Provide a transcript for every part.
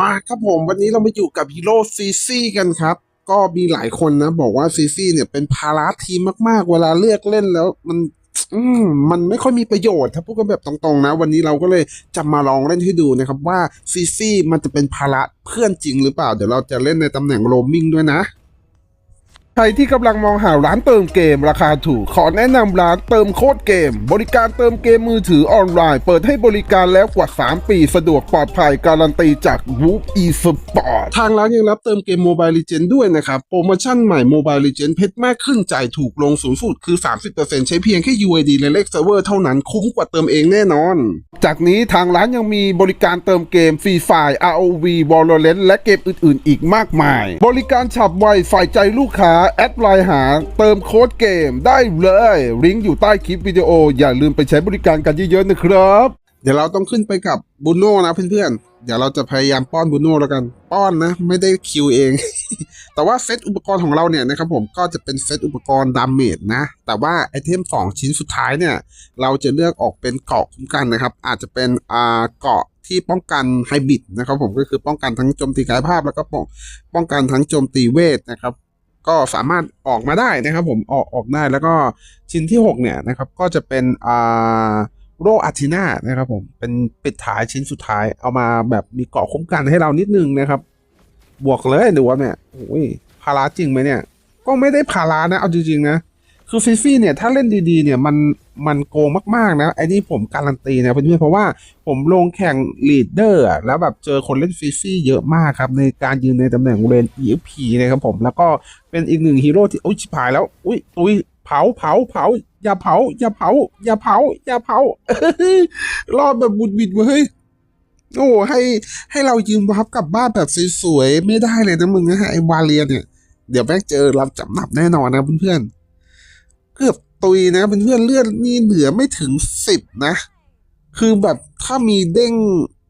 มาครับผมวันนี้เรามาอยู่กับฮีโร่ซีซี่กันครับ ก็มีหลายคนนะ บอกว่าซีซี่เนี่ยเป็นภาระทีมมากๆ เวลาเลือกเล่นแล้วมันอมมันไม่ค่อยมีประโยชน์ถ้าพูดกันแบบตรงๆนะ วันนี้เราก็เลยจะมาลองเล่นให้ดูนะครับว่าซีซี่มันจะเป็นภาระเพื่อนจริงหรือเปล่า เดี๋ยวเราจะเล่นในตำแหน่งโรมมิ่งด้วยนะ ใครที่กำลังมองหาร้านเติมเกมราคาถูก ขอแนะนำร้านเติมโคตรเกม บริการเติมเกมมือถือออนไลน์ เปิดให้บริการแล้วกว่า 3 ปี สะดวกปลอดภัยการันตีจาก w o o e s p o r t ทางร้านยังรับเติมเกม Mobile Legends ด้วยนะครับ โปรโมชั่นใหม่ Mobile Legends เพชรมากขึ้นจ่ายถูกลงสูงสุดคือ 30%ใช้เพียงแค่ UID และเลขเซิร์ฟเวอร์เท่านั้นคุ้มกว่าเติมเองแน่นอน จากนี้ทางร้านยังมีบริการเติมเกมฟรีไฟ ROV Valorant และเกมอื่น ๆ อีกมากมาย บริการฉับไวฝ่ายใจลูกค้าแอดไลน์หาเติมโค้ดเกมได้เลยลิงก์อยู่ใต้คลิปวิดีโอ อย่าลืมไปใช้บริการกันเยอะๆนะครับ เดี๋ยวเราต้องขึ้นไปกับบูโน่นะเพื่อนๆ เดี๋ยวเราจะพยายามป้อนบูโน่แล้วกัน ป้อนนะ ไม่ได้คิวเอง แต่ว่าเซตอุปกรณ์ของเราเนี่ยนะครับผมก็จะเป็นเซตอุปกรณ์ดาเมจนะ แต่ว่าไอเทม 2 ชิ้นสุดท้ายเนี่ย เราจะเลือกออกเป็นเกาะคุ้มกันนะครับ อาจจะเป็นอ่าเกาะที่ป้องกันไฮบริดนะครับผมก็คือป้องกันทั้งโจมตีกายภาพแล้วก็ป้องป้องกันทั้งโจมตีเวทนะครับ ก็สามารถออกมาได้นะครับผมออกออกได้แล้วก็ชิ้นที่ 6 เนี่ยนะครับก็จะเป็นอ่าโรอาร์ตินานะครับผมเป็นปิดท้ายชิ้นสุดท้ายเอามาแบบมีเกาะคุ้มกันให้เรานิดนึงนะครับ บวกเลยดูว่าเนี่ยโอ้ยพาราจริงไหมเนี่ย ก็ไม่ได้พารานะเอาจริงๆนะ คือฟิฟี่เนี่ยถ้าเล่นดีๆเนี่ยมันมันโกงมากๆนะไอ้นี่ผมการันตีนะเพื่อนๆเพราะว่าผมลงแข่งลีดเดอร์แล้วแบบเจอคนเล่นฟิฟี่เยอะมากครับในการยืนในตำแหน่งเลน EFP นะครับผมแล้วก็เป็นอีกหนึ่งฮีโร่ที่อุ้ยชิบหายแล้วอุ้ยอุ้ยเผาเผาเผาอย่าเผา อย่าเผา อย่าเผา อย่าเผารอดแบบบุดบิดเว้ยโอ้ให้ให้เรายืมวับกลับบ้านแบบสวยๆไม่ได้เลยนะมึงนะไอ้วาเลียเนี่ยเดี๋ยวแม่งเจอรับจำนับแน่นอนนะเพื่อนๆ เกือบตุยนะเป็นเพื่อนเลือดนี่เหลือไม่ถึงสิบนะ คือแบบถ้ามีเด้ง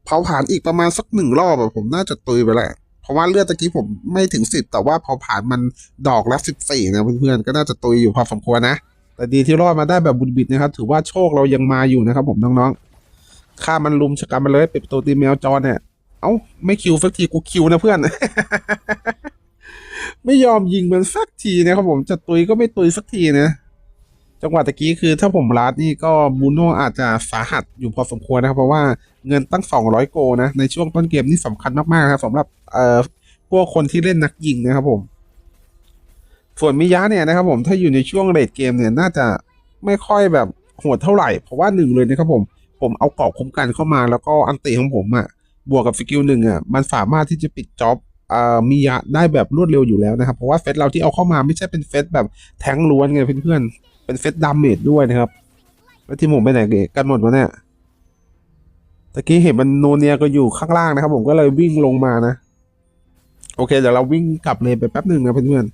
เผาผลาญอีกประมาณสักหนึ่งรอบอะผมน่าจะตุยไปแหละเพราะว่าเลือดตะกี้ผมไม่ถึงสิบแต่ว่าเผาผลาญมันดอกละสิบสี่นะเพื่อนๆก็น่าจะตุยอยู่พอสมควรนะแต่ดีที่รอดมาได้แบบบุญบิดนะครับ ถือว่าโชคเรายังมาอยู่นะครับ ผมน้องๆฆ่ามันลุมชะกันมาเลยปิดประตูตีแมวจรเนี่ยเอ้าไม่คิวสักทีกูคิวนะเพื่อน ไม่ยอมยิงมันสักทีนะครับผมจะตุยก็ไม่ตุยสักทีนะ จังหวะตะกี้คือถ้าผมรัดนี่ก็บูโน่อาจจะสาหัสอยู่พอสมควรนะครับ เพราะว่าเงินตั้ง 200 โกนะ ในช่วงต้นเกมนี่สำคัญมากๆนะครับสำหรับเอ่อพวกคนที่เล่นนักยิงนะครับผม ส่วนมิยะเนี่ยนะครับผมถ้าอยู่ในช่วงเลดเกมเนี่ยน่าจะไม่ค่อยแบบโหดเท่าไหร่ เพราะว่าหนึ่งเลยนะครับผมผมเอาเกราะคุ้มกันเข้ามาแล้วก็อันติของผมอะ่ะบวกกับสกิลหนึ่งอะมันสามารถที่จะปิดจ็อบอ่ามิยะได้แบบรวดเร็วอยู่แล้วนะครับ เพราะว่าเฟสเราที่เอาเข้ามาไม่ใช่เป็นเฟสแบบแทงล้วนไงเพื่อนๆ เป็นเฟสดาเมจด้วยนะครับ แล้วทีมผมไปไหนกันหมดวะเนี่ยตะกี้เห็นมันโนเนียก็อยู่ข้างล่างนะครับ ผมก็เลยวิ่งลงมานะ โอเค เดี๋ยวเราวิ่งกลับเลนไปแป๊บหนึ่งนะเพื่อน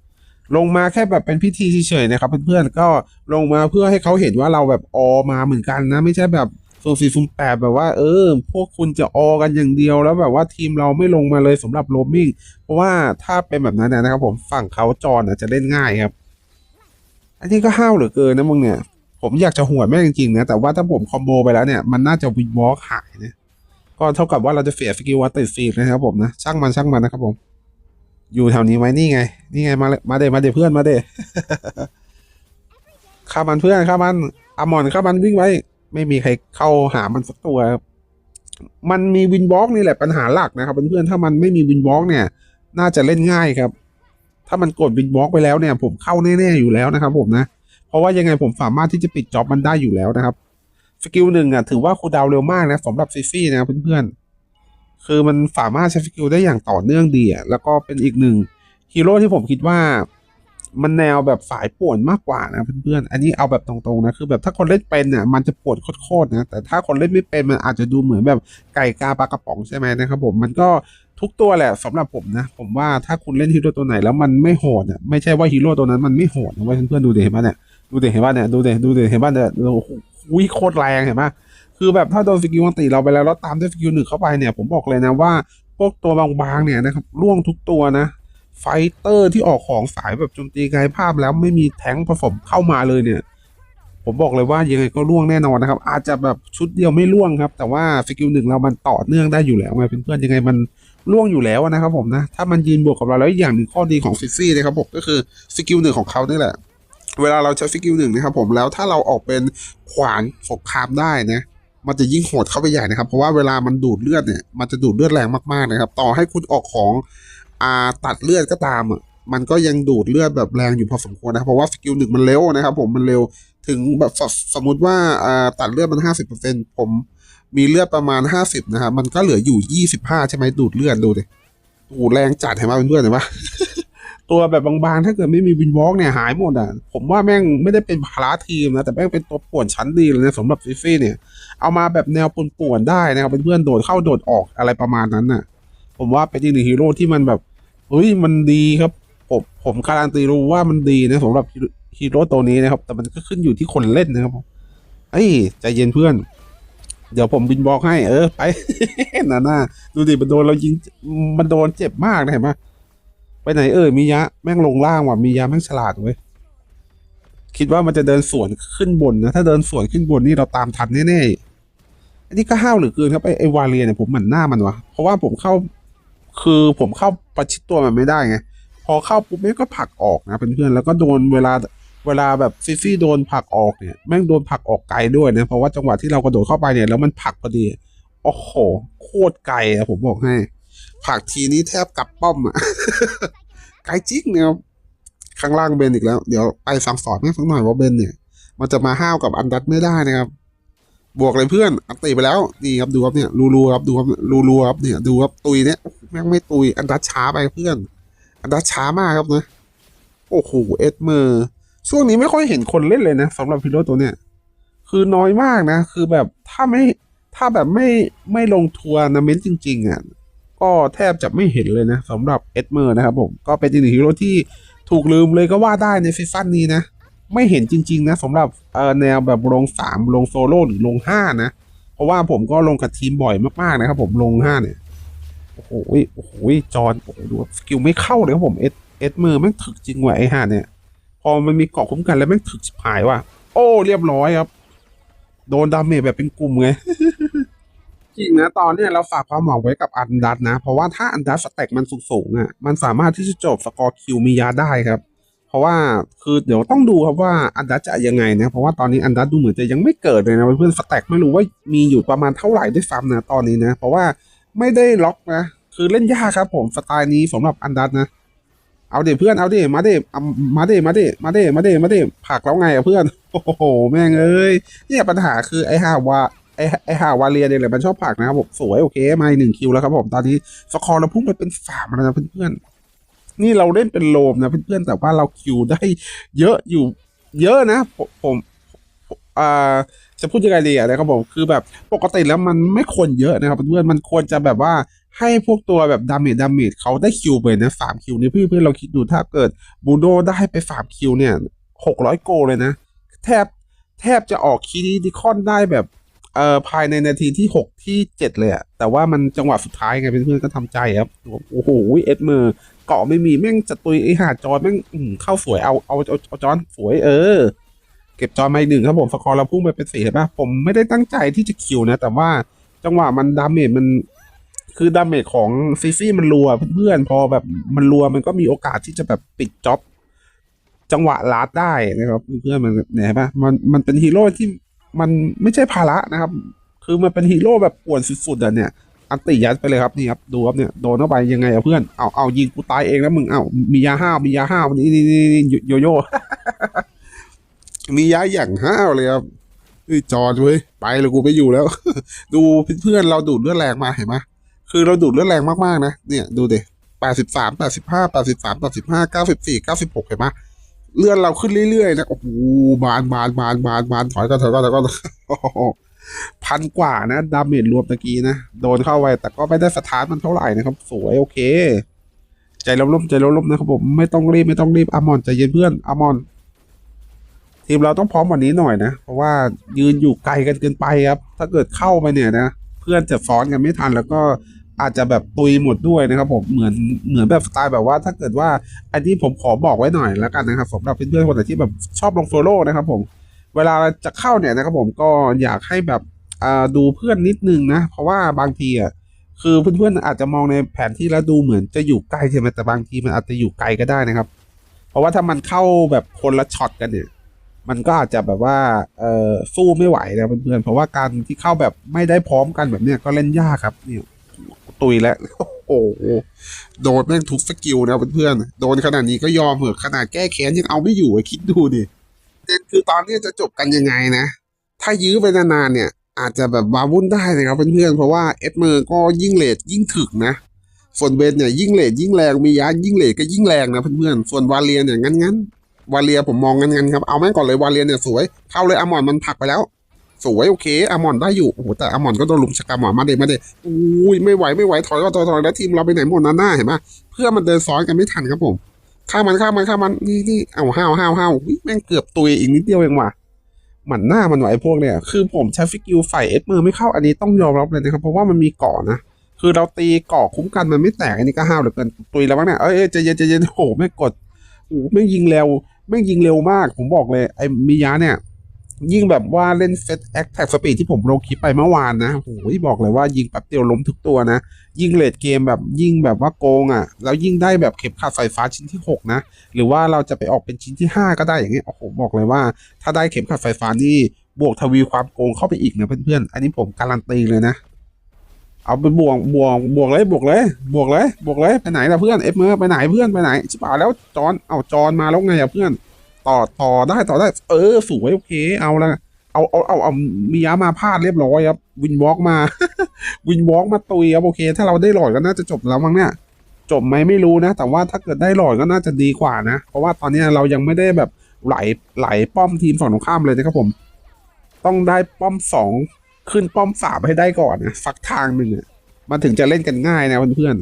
ๆลงมาแค่แบบเป็นพิธีเฉยๆนะครับเพื่อนๆก็ลงมาเพื่อให้เขาเห็นว่าเราแบบออมาเหมือนกันนะ ไม่ใช่แบบโซฟีฟุมแปดแบบว่าเออ พวกคุณจะออกันอย่างเดียวแล้วแบบว่าทีมเราไม่ลงมาเลยสำหรับโรมมิ่งเพราะว่าถ้าเป็นแบบนั้นนะครับ ผมฝั่งเขาจอาจจะเล่นง่ายครับ อันนี้ก็ห้าวเหลือเกินนะมึงเนี่ย ผมอยากจะหัวแม่งจริงๆนะ แต่ว่าถ้าผมคอมโบไปแล้วเนี่ย มันน่าจะวินวอล์กหายนะ ก็เท่ากับว่าเราจะเสียสกิลวัตติดฟีดนะครับผมนะ ช่างมันช่างมันนะครับผม อยู่แถวนี้ไหมนี่ไง นี่ไง มาเลยมาเดมาเดเพื่อนมาเดข้ามันเพื่อนข้ามันอามอนข้ามันวิ่งไว้ ไม่มีใครเข้าหามันสักตัวครับมันมีวินวอล์กนี่แหละปัญหาหลักนะครับเพื่อนๆถ้ามันไม่มีวินวอล์กเนี่ย น่าจะเล่นง่ายครับ ถ้ามันกดวินวอล์กไปแล้วเนี่ยผมเข้าแน่ๆอยู่แล้วนะครับผมนะ เพราะว่ายังไงผมสามารถที่จะปิดจ็อบมันได้อยู่แล้วนะครับสกิลหนึ่งอะถือว่าคูดาวเร็วมากนะสำหรับซีฟี่นะครับเพื่อนๆคือมันสามารถใช้สกิลได้อย่างต่อเนื่องดีอะแล้วก็เป็นอีกหนึ่งฮีโร่ที่ผมคิดว่ามันแนวแบบสายป่วนมากกว่านะเพื่อนๆ อันนี้เอาแบบตรงๆนะคือแบบถ้าคนเล่นเป็นเนี่ยมันจะปวดโคตรๆนะแต่ถ้าคนเล่นไม่เป็นมันอาจจะดูเหมือนแบบไก่กาปลากระป๋องใช่ไหมนะครับผมมันก็ ทุกตัวแหละสำหรับผมนะ ผมว่าถ้าคุณเล่นฮีโร่ตัวไหนแล้วมันไม่โหดเนี่ยไม่ใช่ว่าฮีโร่ตัวนั้นมันไม่โหดนะเว้ยเพื่อนๆดูเดเห็นปะเนี่ยดูเดเห็นป่ะเนี่ยดูเดดูเดเห็นป่ะเนี่ยโอ้โหโคตรแรงเห็นป่ะคือแบบถ้าโดนสกิลอันติเราไปแล้วแล้วตามด้วยสกิลหนึ่งเข้าไปเนี่ยผมบอกเลยนะว่าพวกตัวบางๆเนี่ยนะครับร่วงทุกตัวนะไฟเตอร์ที่ออกของสายแบบโจมตีกายภาพแล้วไม่มีแท้งผสมเข้ามาเลยเนี่ย ผมบอกเลยว่ายังไงก็ล่วงแน่นอนนะครับ อาจจะแบบชุดเดียวไม่ล่วงครับ แต่ว่าสกิลหนึ่งเรามันต่อเนื่องได้อยู่แล้วไงเพื่อนๆยังไงมัน ล่วงอยู่แล้วนะครับผมนะ ถ้ามันยืนบวกกับเราแล้วอย่างหนึ่งข้อดีของฟิซซี่นะครับผมก็คือสกิลหนึ่งของเขานี่แหละ เวลาเราใช้สกิลหนึ่งนะครับผมแล้วถ้าเราออกเป็นขวานสงครามได้นะมันจะยิ่งโหดเข้าไปใหญ่นะครับ เพราะว่าเวลามันดูดเลือดเนี่ยมันจะดูดเลือดแรงมากๆนะครับ ต่อให้คุณออกของอ่าตัดเลือดก็ตามอะมันก็ยังดูดเลือดแบบแรงอยู่พอสมควรนะรเพราะว่าสกิลหนึ่งมันเร็วนะครับ ผมมันเร็วถึงแบบสมมติว่าอ่าตัดเลือดมันห้าสิบเปอร์เซ็นผม มีเลือดประมาณห้าสิบนะครับ มันก็เหลืออยู่ยี่สิบห้าใช่ไหมดูดเลือดดูดิดูแรงจัดเห็นไหมเพื่อนๆเห็นปะตัวแบบบางๆ ถ้าเกิดไม่มีวินวอล์กเนี่ยหายหมดอะ ผมว่าแม่งไม่ได้เป็นภาระทีมนะ แต่แม่งเป็นตัวป่วนชั้นดีเลยนะสำหรับฟิฟี่เนี่ย เอามาแบบแนวป่วนๆได้นะครับเพื่อนโดดเข้าโดดออกอะไรประมาณนั้นน่ะ ผมว่าเป็นอีกหนึ่งฮีโร่ที่มันแบบเฮ้ยมันดีครับ ผมผมการันตีรู้ว่ามันดีนะสำหรับฮีโร่ตัวนี้นะครับ แต่มันก็ขึ้นอยู่ที่คนเล่นนะครับผมเอ้ใจเย็นเพื่อน เดี๋ยวผมบินบอกให้ เออ ไปน่าน่าดูดิมันโดนเรายิงมันโดนเจ็บมากนะเห็นไหมไปไหนเอ่ยมิยะแม่งลงล่างว่ะมิยะแม่งฉลาดเว้ยคิดว่ามันจะเดินสวนขึ้นบนนะ ถ้าเดินสวนขึ้นบนนี่เราตามทันแน่ๆอันนี้ก็ห้าวหรือเกินครับไอไอวาเลียเนี่ยผมหมั่นหน้ามันวะเพราะว่าผมเข้า คือผมเข้าประชิดตัวมันไม่ได้ไงพอเข้าปุ๊บแม่งก็ผลักออกนะเพื่อนๆแล้วก็โดนเวลา เวลาแบบซิซี่โดนผลักออกเนี่ยแม่งโดนผลักออกไกลด้วยนะเพราะว่าจังหวะที่เรากระโดดเข้าไปเนี่ยแล้วมันผลักพอดีโอ้โหโคตรไกลอะผมบอกให้ผลักทีนี้แทบกลับป้อมอะไกลจิกเนี่ยครับข้างล่างเบนอีกแล้ว เดี๋ยวไปสั่งสอนแม่งสักหน่อยว่าเบนเนี่ย มันจะมาห้าวกับอันดัตไม่ได้นะครับ บวกเลยเพื่อน อันตีไปแล้วนี่ครับดูครับเนี่ยรูๆครับดูครับรูๆครับเนี่ยดูครับตุยเนี่ยแม่งไม่ตุยอันดัตช้าไปเพื่อน อันดัตช้ามากครับนะโอ้โหเอ็ดเมอร์ ช่วงนี้ไม่ค่อยเห็นคนเล่นเลยนะสำหรับพิโรตัวเนี่ยคือน้อยมากนะ คือแบบถ้าไม่ถ้าแบบไม่ไม่ลงทัวร์นาเมนต์จริง ๆอะก็แทบจะไม่เห็นเลยนะสำหรับเอ็ดเมอร์นะครับผมก็เป็นอีกหนึ่งฮีโร่ที่ถูกลืมเลยก็ว่าได้ในซีซั่นนี้นะ ไม่เห็นจริง ๆ นะสำหรับเอ่อแนวแบบลงสามลงโซโล่หรือลงห้านะ เพราะว่าผมก็ลงกับทีมบ่อยมากๆนะครับผมลงห้าเนี่ยโอ้โหโอ้โหจอนโอ้โหดูสกิลไม่เข้าเลยครับผมเอ็ดเอ็ดเมอร์แม่งถึกจริงว่ะไอ้ห่าเนี่ย อมันมีเกาะคุ้มกันแล้วแม่งถึกชิบหายว่ะ โอ้เรียบร้อยครับ โดนดาเมจแบบเป็นกลุ่มไงจริงนะตอนเนี้ยเราฝากความหวังไว้กับอันดัตนะ เพราะว่าถ้าอันดัตสแต็กมันสูงๆอะมันสามารถที่จะจบสกอร์คิวมียาได้ครับ เพราะว่าคือเดี๋ยวต้องดูครับว่าอันดัตจะยังไงนะเพราะว่าตอนนี้อันดัตดูเหมือนจะยังไม่เกิดเลยนะเพื่อนสแต็กไม่รู้ว่ามีอยู่ประมาณเท่าไหร่ด้วยซ้ำนะตอนนี้นะ เพราะว่าไม่ได้ล็อกนะ คือเล่นยากครับผมสไตล์นี้สำหรับอันดัตนะ เอาดิเพื่อนเอาดิมาดิมาดิมาดิมาดิมาดิมาดิผักแล้วไงอะเพื่อนโอ้โหแม่งเอ้ยเนี่ยปัญหาคือไอ้ห่าวาไอ้ไอ้ห่าวาเลียเนี่ยแหละมันชอบผักนะครับผมสวยโอเคมาหนึ่งคิวแล้วครับผมตอนนี้สกอร์เราพุ่งไปเป็นสามแล้วนะเพื่อนๆนี่เราเล่นเป็นโลมนะเพื่อนๆแต่ว่าเราคิวได้เยอะอยู่เยอะนะผม อ่าจะพูดยังไงดีอะนะครับผมคือแบบปกติแล้วมันไม่ควรเยอะนะครับเพื่อนมันควรจะแบบว่าให้พวกตัวแบบดาเมจดาเมจเขาได้คิวไปนะสามคิวนี่เพื่อนเพื่อนเราคิดดูถ้าเกิดบูโดได้ไปสามคิวเนี่ยหกร้อยโกเลยนะ แทบแทบจะออกคีดิคอนได้แบบเอ่อภายในนาทีที่หกที่เจ็ดเลยอะแต่ว่ามันจังหวะสุดท้ายไงเพื่อนๆก็ทำใจครับโอ้โหเอ็ดเมอร์เกาะไม่มีแม่งจะตุยไอหาจอนแม่งเข้าสวยเอาเอาเอาเอาจอนสวยเออ เก็บจอมาอีกหนึ่งครับผมสกอร์เราพุ่งไปเป็นสี่เห็นปะผมไม่ได้ตั้งใจที่จะคิวนะ แต่ว่าจังหวะมันดาเมจมันคือดาเมจของซีซี่มันรัวเพื่อนพอแบบมันรัวมันก็มีโอกาสที่จะแบบปิดจ็อบ จังหวะลาดได้นะครับ เพื่อนมันเนี่ยเห็นปะมันมันเป็นฮีโร่ที่มันไม่ใช่ภาระนะครับ คือมันเป็นฮีโร่แบบป่วนสุดๆอะเนี่ยอันติยัดไปเลยครับนี่ครับดูครับเนี่ยโดนเข้าไปยังไงอะเพื่อนเอาเอายิงกูตายเองแล้วมึงเอามียาห้าวมียาห้าวนี่นี่นี่นี่โยโย่ มีย้ายอย่างห้าวเลยครับจอดเว้ยไปเลยกูไม่อยู่แล้ว ดูเพื่อนเราดูดเลือดแรงมาเห็นไหมคือเราดูดเลือดแรงมากๆนะเนี่ยดูเดิแปดสิบสามแปดสิบห้าแปดสิบสามแปดสิบห้าเก้าสิบสี่เก้าสิบหกเห็นไหมเลื่อนเราขึ้นเรื่อยๆนะโอ้โหบานบานบานบานบานถอยก็ถอยก็ถอยก็พันกว่านะดาเมจรวมตะกี้นะ โดนเข้าไปแต่ก็ไม่ได้สถานมันเท่าไหร่นะครับ สวยโอเค ใจร่มๆใจร่มๆนะครับผมไม่ต้องรีบไม่ต้องรีบอามอนใจเย็นเพื่อนอามอน ทีมเราต้องพร้อมกว่านี้หน่อยนะ เพราะว่ายืนอยู่ไกลกันเกินไปครับ ถ้าเกิดเข้าไปเนี่ยนะ เพื่อนจะฟ้อนกันไม่ทันแล้วก็อาจจะแบบตุยหมดด้วยนะครับผมเหมือนเหมือนแบบสไตล์แบบว่าถ้าเกิดว่าอันนี้ผมขอบอกไว้หน่อยแล้วกันนะครับสำหรับเพื่อนๆคนไหนที่แบบชอบลงโซโล่นะครับผมเวลาจะเข้าเนี่ยนะครับผมก็อยากให้แบบดูเพื่อนนิดนึงนะ เพราะว่าบางทีอะคือเพื่อนๆอาจจะมองในแผนที่แล้วดูเหมือนจะอยู่ใกล้ใช่ไหมแต่บางทีมันอาจจะอยู่ไกลก็ได้นะครับ เพราะว่าถ้ามันเข้าแบบคนละช็อตกันเนี่ย มันก็อาจจะแบบว่าเออสู้ไม่ไหวนะเพื่อนๆเพราะว่าการที่เข้าแบบไม่ได้พร้อมกันแบบเนี้ยก็เล่นยากครับนี่ตุยแล้วโอ้โหโดนแม่งทุกสกิลนะเพื่อนๆโดนขนาดนี้ก็ยอมเหอะขนาดแก้แค้นยังเอาไม่อยู่อคิดดูดิคือตอนนี้จะจบกันยังไงนะ ถ้ายื้อไปนานๆเนี่ย อาจจะแบบวาวุ่นได้นะครับเพื่อนๆเพราะว่าเอ็ดเมอร์ก็ยิ่งเลทยิ่งถึกนะส่วนเบนเนี่ยยิ่งเลทยิ่งแรงมียายิ่งเลทก็ยิ่งแรงนะเพื่อนๆส่วนวาเลียเนี่ยงั้นๆ วาเลียผมมองงันๆครับเอาแม่งก่อนเลยวาเลียเนี่ยสวยเข้าเลยอามอนมันผลักไปแล้ว สวยโอเคอามอนได้อยู่โอ้โหแต่อามอนก็โดนลุมชะกามอนมาเดมาเดอุ้ยไม่ไหวไม่ไหวถอยก็ถอยถอยแล้วทีมเราไปไหนหมดนะหน้าเห็นปะเพื่อมันเดินซ้อนกันไม่ทันครับผมข้ามันข้ามันข้ามันนี่นี่เอาห้าวห้าวห้าวอุ๊ยแม่งเกือบตุยอีกนิดเดียวเองว่ะหมันหน้ามันไหวพวกเนี่ย คือผมใช้ฟิกิลฝ่ายเอสเมอไม่เข้าอันนี้ต้องยอมรับเลยนะครับ เพราะว่ามันมีเกาะนะ คือเราตีเกาะคุ้มกันมันไม่แตกอันนี้ก็ห้าวเหลือเกิน ตุยแล้วมั้งเนี่ย เอ้ยใจเย็นใจเย็นโอ้โหไม่กดโอ้ไม่ยิงเร็ว ไม่ยิงเร็วมาก ผมบอกเลย ไอ้มิยะเนี่ย ยิงแบบว่าเล่นเซตแอคแท็กสปีดที่ผมลงคลิปไปเมื่อวานนะโอ้ยบอกเลยว่ายิงแป๊บเดียวล้มทุกตัวนะ ยิงเลดเกมแบบยิงแบบว่าโกงอะ แล้วยิงได้แบบเข็มขัดไฟฟ้าชิ้นที่ 6 นะ หรือว่าเราจะไปออกเป็นชิ้นที่ 5 ก็ได้อย่างเงี้ยโอ้โหบอกเลยว่า ถ้าได้เข็มขัดไฟฟ้านี่บวกทวีความโกงเข้าไปอีกนะเพื่อนๆ อันนี้ผมการันตีเลยนะ เอาไปบวกบวกบวกเลยบวกเลยบวกเลยบวกเลยไปไหนล่ะเพื่อนเอฟเมอร์ไปไหนเพื่อนไปไหนชิบหายแล้วจอนเอาจอนมาแล้วไงอะเพื่อน ต่อต่อได้ต่อได้ เออสวยโอเคเอาละเอาเอาเอาเอามียามาพลาดเรียบร้อยครับวินวอล์กมา วินวอล์กมาตุยครับโอเค ถ้าเราได้หลอดก็น่าจะจบแล้วมั้งเนี่ยจบไหมไม่รู้นะ แต่ว่าถ้าเกิดได้หลอดก็น่าจะดีกว่านะ เพราะว่าตอนนี้เรายังไม่ได้แบบไหลไหลป้อมทีมฝั่งตรงข้ามเลยนะครับผม ต้องได้ป้อมสอง ขึ้นป้อมสามให้ได้ก่อนนะสักทางหนึ่งอะมันถึงจะเล่นกันง่ายนะเพื่อน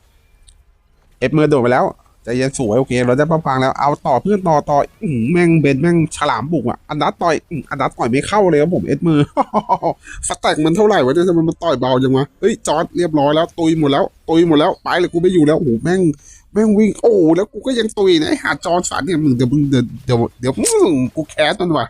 ๆเอฟเมอร์โดดไปแล้วใจเย็นสวยโอเคเราได้ป้อมกลางแล้วเอาต่อเพื่อนต่อต่ออืแม่งเบนแม่งฉลามบุกอะอันดับต่อยอันดับต่อยไม่เข้าเลยครับผมเอฟเมอร์สแต็กมันเท่าไหร่วะเนี่ยทำไมมันต่อยเบาจังวะเฮ้ยจอร์ดเรียบร้อยแล้วตุยหมดแล้วตุยหมดแล้วไปเลยกูไม่อยู่แล้วโอ้แม่งแม่งวิ่งโอ้แล้วกูก็ยังตุยนะหาจอร์ดสันเนี่ยมึงเดี๋ยวมึงเดี๋ยวเดี๋ยวเดี๋ยวมึงกูแคสมันว่ะ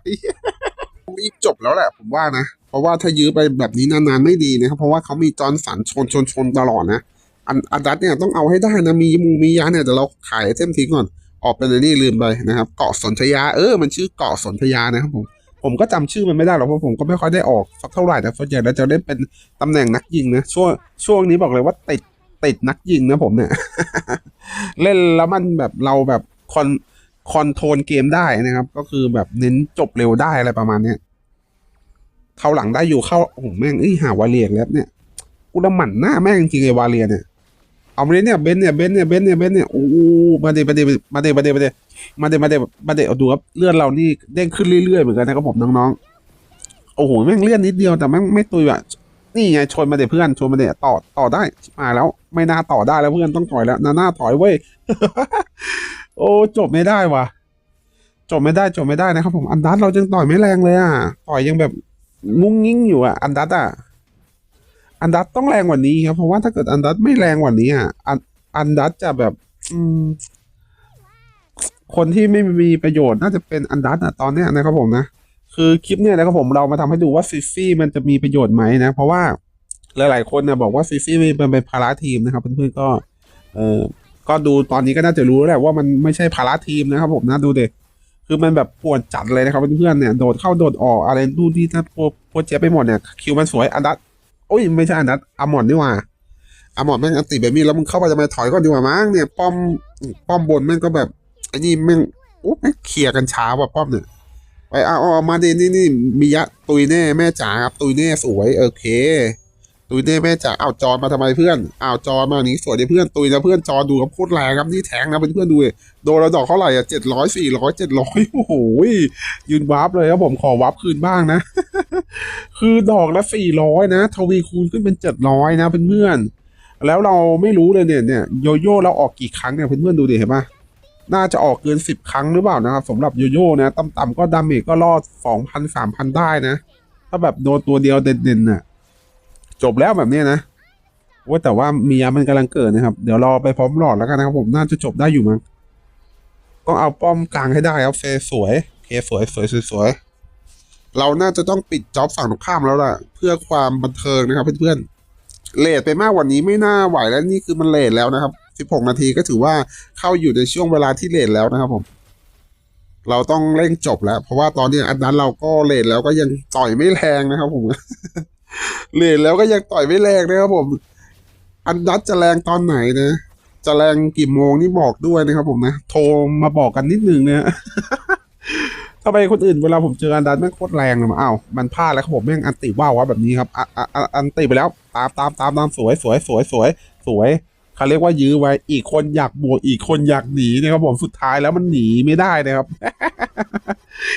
รีบจบแล้วแหละผมว่านะ เพราะว่าถ้ายื้อไปแบบนี้นานๆไม่ดีนะครับ เพราะว่าเขามีจอนสันชนชนชนตลอดนะ อันอันดัตเนี่ยต้องเอาให้ได้นะ มีมูมียาเนี่ยเดี๋ยวเราขายไอเทมทิ้งก่อน ออกเป็นอันนี่ลืมไปนะครับ เกาะสนธยา เออ มันชื่อเกาะสนธยานะครับผม ผมก็จำชื่อมันไม่ได้หรอกเพราะผมก็ไม่ค่อยได้ออกสักเท่าไหร่นะส่วนใหญ่แล้วจะเล่นเป็นตำแหน่งนักยิงนะ ช่วงช่วงนี้บอกเลยว่าติดติดนักยิงนะผมเนี่ย เล่นแล้วมันแบบเราแบบคอน คอนโทรลเกมได้นะครับ ก็คือแบบเน้นจบเร็วได้อะไรประมาณเนี้ยเข้าหลังได้อยู่เข้าโอ้โหแม่งเอ้ยหาวาเลียแล้วเนี่ยกูละหมันหน้าแม่งจริงไอ้วาเลียเนี่ยเอามาเลยเนี่ยเบนเนี่ยเบนเนี่ยเบนเนี่ยเบนเนี่ยโอ้มาเดมาเดมาเดมาเดมาเดมาเดมาเดมาเดเอาดูครับเลื่อนเรานี่เด้งขึ้นเรื่อยๆเหมือนกันนะครับผมน้องๆโอ้โหแม่งเลื่อนนิดเดียวแต่แม่งไม่ตุยอะนี่ไงชนมาเดเพื่อนชนมาเดต่อต่อได้มาแล้ว ไม่น่าต่อได้แล้วเพื่อนต้องถอยแล้วนาหน้าถอยเว้ย โอ้จบไม่ได้วะจบไม่ได้จบไม่ได้นะครับ ผมอันดัตเราจึงต่อยไม่แรงเลยอะต่อยยังแบบงุ้งงิ้งอยู่อะ อันดัตอะอันดัตต้องแรงกว่านี้ครับเพราะว่าถ้าเกิดอันดัตไม่แรงกว่านี้อะอันอันดัตจะแบบ อืม คนที่ไม่มีประโยชน์น่าจะเป็นอันดัตอะตอนเนี้ยนะครับผมนะคือคลิปเนี่ยนะครับผมเรามาทำให้ดูว่าซิฟี่มันจะมีประโยชน์ไหมนะ เพราะว่าหลาย ๆ คนเนี่ยบอกว่าซิฟี่มันเป็นภาระทีมนะครับเพื่อนๆก็ เออ ก็ดูตอนนี้ก็น่าจะรู้แล้วแหละว่ามันไม่ใช่ภาระทีมนะครับ ผมนะดูเด็กคือมันแบบปวดจัดเลยนะครับเพื่อนๆเนี่ยโดดเข้าโดดออกอะไรดูที่ถ้าโปรโปรเจกต์ไปหมดเนี่ยคิวมันสวยอันดัตโอ้ยไม่ใช่อันดัตอมอนนี่หว่าอมอนแม่งอันติแบบนี้แล้วมึงเข้าไปจะมาถอยก่อนดีกว่ามั้งเนี่ยป้อมป้อมบนแม่งก็แบบไอ้นี่แม่งโอ้แม่งเคลียร์กันช้าว่ะป้อมเนี่ยไปเอาเอามาเดนี่นี่มียะตุยแน่แม่จ๋าครับตุยแน่สวยโอเค ตุยแน่แม่จ๋าเอาจอนมาทำไมเพื่อนเอาจอนมาหนีสวยดิเพื่อนตุยนะเพื่อนจอนดูครับโคตรแรงครับนี่แทงนะเพื่อนดูเลยโดนเราดอกเท่าไหร่อะเจ็ดร้อยสี่ร้อยเจ็ดร้อยโอ้โหยืนวาร์ปเลยครับผมขอวาร์ปคืนบ้างนะ คือดอกละสี่ร้อยนะทวีคูณขึ้นเป็นเจ็ดร้อยนะเพื่อนๆแล้วเราไม่รู้เลยเนี่ยเนี่ยโยโย่เราออกกี่ครั้งเนี่ยเพื่อนๆดูดิเห็นปะน่าจะออกเกินสิบครั้งหรือเปล่านะครับสำหรับโยโย่นะต่ำๆก็ดาเมจก็รอดสองพันสามพันได้นะ ถ้าแบบโดนตัวเดียวเด่นๆน่ะ จบแล้วแบบนี้นะว่าแต่ว่ามียามันกำลังเกิดนะครับ เดี๋ยวรอไปพร้อมหลอดแล้วกันนะครับผมน่าจะจบได้อยู่มั้งต้องเอาป้อมกลางให้ได้ครับเฟสวยเคสวยสวยสวยสวยเราน่าจะต้องปิดจ็อบฝั่งตรงข้ามแล้วล่ะ เพื่อความบันเทิงนะครับเพื่อนๆเลทไปมากกว่านี้ไม่น่าไหวแล้วนี่คือมันเลทแล้วนะครับ 16 นาทีก็ถือว่าเข้าอยู่ในช่วงเวลาที่เลทแล้วนะครับผม เราต้องเร่งจบแล้ว เพราะว่าตอนนี้อันนั้นเราก็เลทแล้วก็ยังต่อยไม่แรงนะครับผม เลทแล้วก็ยังต่อยไม่แรงนะครับผม อันดัดจะแรงตอนไหนนะ จะแรงกี่โมงนี่บอกด้วยนะครับผมนะ โทรมาบอกกันนิดนึงเนะทำไมคนอื่นเวลาผมเจออันดัดแม่งโคตรแรงเลยมาอ้าวมันพลาดแล้วครับผมแม่งอันติว่าวะแบบนี้ครับอ,อ,อ,อันติไปแล้ว ตามตามตามตามสวยสวยสวยสวยสวย เขาเรียกว่ายื้อไว้ อีกคนอยากบวกอีกคนอยากหนีนะครับผมสุดท้ายแล้วมันหนีไม่ได้นะครับ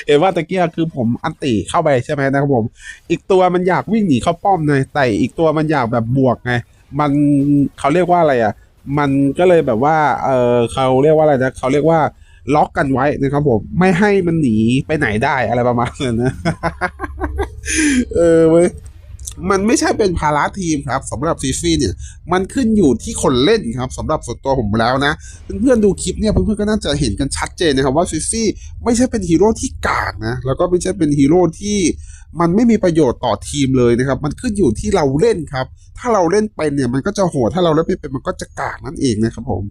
เห็นว่าตะเกียคือผมอันติเข้าไปใช่ไหมนะครับผม อีกตัวมันอยากวิ่งหนีเข้าป้อมไงแต่อีกตัวมันอยากแบบบวกไง มันเขาเรียกว่าอะไรอะ มันก็เลยแบบว่า เออเขาเรียกว่าอะไรนะเขาเรียกว่าล็อกกันไว้นะครับผมไม่ให้มันหนีไปไหนได้อะไรประมาณนั้นนะ เออเว้ย มันไม่ใช่เป็นภาระทีมครับสำหรับซีฟี่เนี่ย มันขึ้นอยู่ที่คนเล่นครับสำหรับส่วนตัวผมแล้วนะ เพื่อนๆดูคลิปเนี่ยเพื่อนๆก็น่าจะเห็นกันชัดเจนนะครับว่าซิซี่ไม่ใช่เป็นฮีโร่ที่กากนะแล้วก็ไม่ใช่เป็นฮีโร่ที่มันไม่มีประโยชน์ต่อทีมเลยนะครับ มันขึ้นอยู่ที่เราเล่นครับ ถ้าเราเล่นเป็นเนี่ยมันก็จะโหด ถ้าเราเล่นไม่เป็นมันก็จะกากนั่นเองนะครับผม